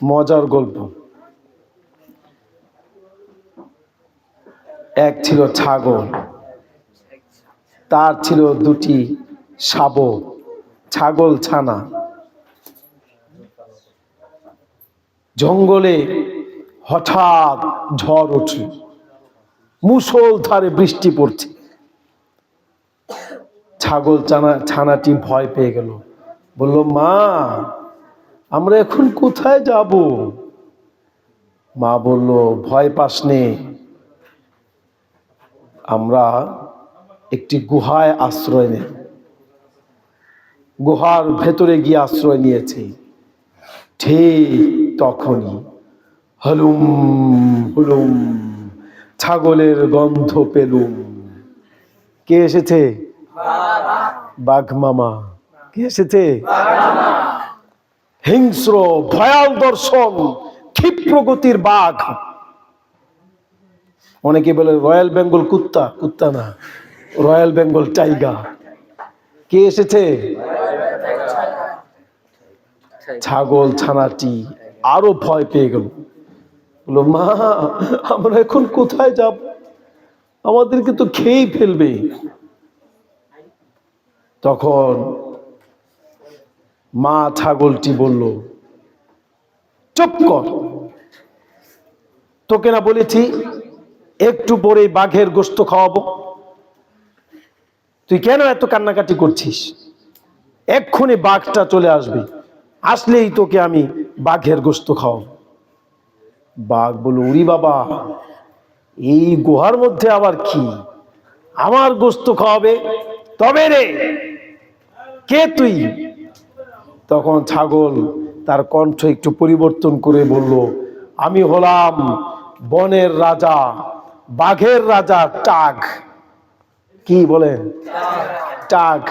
মজার গল্প। এক ছিল ছাগল, তার ছিল দুটি শাবক ছাগল ছানা। জঙ্গলে হঠাৎ ঝড় উঠল, মুষলধারে বৃষ্টি পড়ছে। ছাগল ছানা, ছানাটি ভয় পেয়ে গেল, বলল, মা আমরা এখন কোথায় যাব? মা বলল, ভয় পাস নে। আমরা একটি গুহায় আশ্রয় নেব। গুহার ভেতরে গিয়ে আশ্রয় নিয়েছি। ঠিক তখনই হলুম হলুম, ছাগলের গন্ধ পেলুম। কে এসেছে? বাঘ মামা। কে এসেছে? হিংস্র, ভয়াল দর্শন, ক্ষিপ্র গতির বাঘ। অনেকে বলে রয়্যাল বেঙ্গল কুত্তা কুত্তা না, রয়্যাল বেঙ্গল টাইগার। কে এসেছে? ছাগল, ছানাটি আরও ভয় পেয়ে গেল। বলল, মা, আমরা এখন কোথায় যাব? আমাদেরকে তো খেয়েই ফেলবে। তখন মা ছাগলটি বলল, চুপ কর। তোকে না বলেছি একটু পরেই বাঘের গোস্ত খাওয়াবো। তুই কেন এত কান্নাকাটি করছিস? এক্ষুনি বাঘটা চলে আসবে। আসলেই তোকে আমি বাঘের গোস্ত খাওয়াবো। বাঘ বলল উরি বাবা, এই গুহার মধ্যে আবার কি? আমার গোস্ত খাওয়াবে? তবে রে, কে তুই? তখন ছাগল তার কণ্ঠ একটু পরিবর্তন করে বলল, আমি হলাম বনের রাজা, বাঘের রাজা টাক কি বলেন? টাক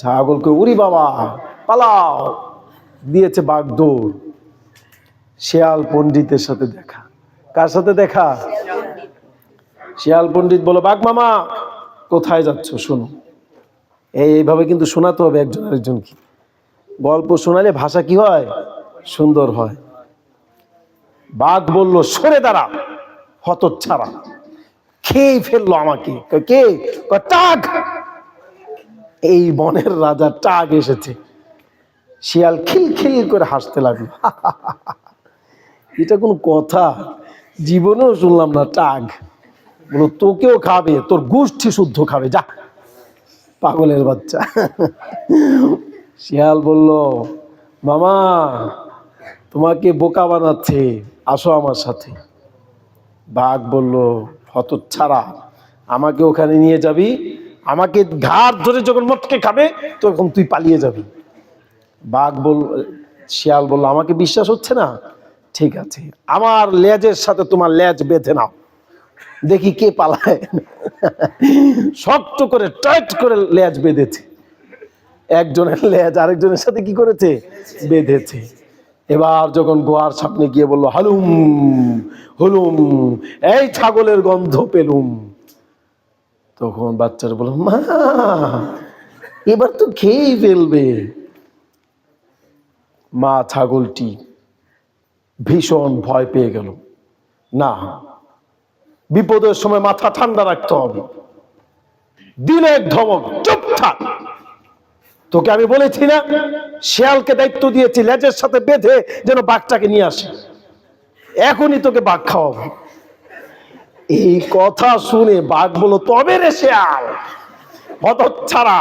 ছাগলকে উরি বাবা, পালাও। দিয়েছে বাঘ দৌড় শেয়াল পণ্ডিতের সাথে দেখা। কার সাথে দেখা? শিয়াল পণ্ডিত বলো বাঘ মামা, কোথায় যাচ্ছ? শোনো। এইভাবে কিন্তু শোনাতে হবে একজন আরেকজনকে। গল্প শোনালে ভাষা কি হয়? সুন্দর হয়। বাঘ বলল, সরে দাঁড়া, হতচ্ছাড়া। খেয়ে ফেলল আমাকে। কে টাক! এই বনের রাজা টাক এসেছে। শিয়াল খিলখিল করে হাসতে লাগল। এটা কোন কথা? জীবনেও শুনলাম না, টাক। বলো তোকেও খাবে, তোর গোষ্ঠী শুদ্ধ খাবে, যা। পাগলের বাচ্চা। শিয়াল বলল, মামা, তোমাকে বোকা বানাচ্ছে, আসো আমার সাথে। বাঘ বলল হতচ্ছাড়া আমাকে ওখানে নিয়ে যাবি, আমাকে ঘাট ধরে যখন মটকে খাবে, তখন তুই পালিয়ে যাবি। বাঘ বল শিয়াল বলল, আমাকে বিশ্বাস হচ্ছে না? ঠিক আছে, আমার লেজের সাথে তোমার লেজ বেঁধে নাও। দেখি কে পালায়। শক্ত করে, টাইট করে লেজ বেঁধেছে। একজনের লেজ আরেকজনের সাথে কি করেছে? বেঁধেছে। এবার যখন গোয়ার সামনে গিয়ে বলল, হালুম, হলুম, এই ছাগলের গন্ধ পেলুম। তখন বাচ্চারা বলল, মা, এবার তো খেয়েই ফেলবে। মা ছাগলটি ভীষণ ভয় পেয়ে গেল। না বিপদের সময় মাথা ঠান্ডা রাখতে হবে। এক ধমক, চুপ থাক। তোকে আমি বলেছি না, শিয়ালকে দায়িত্ব দিয়েছি, লেজের সাথে বেঁধে যেন বাঘটাকে নিয়ে আসে। এখনই তোকে বাঘ খাওয়াবো। এই কথা শুনে বাঘ বলো তবে রে শিয়াল হতচ্ছাড়া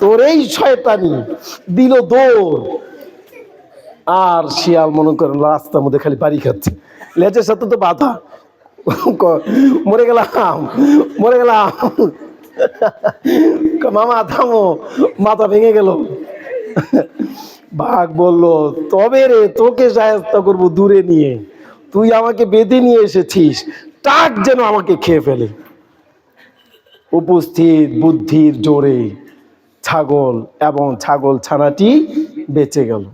তোর এই শয়তানি দিল দৌড় আর শিয়াল মনে করেন রাস্তার মধ্যে খালি বাড়ি খাচ্ছে। লেজের সাথে তো বাধা। মরে গেলাম মরে গেলাম। মামা, থামো, মাথা ভেঙে গেল। বাঘ বলল, তবে রে, তোকে সাহায্য করব দূরে নিয়ে। তুই আমাকে বেঁধে নিয়ে এসেছিস। টাক যেন আমাকে খেয়ে ফেলে। উপস্থিত বুদ্ধির জোরে ছাগল এবং ছাগল ছানাটি বেঁচে গেল।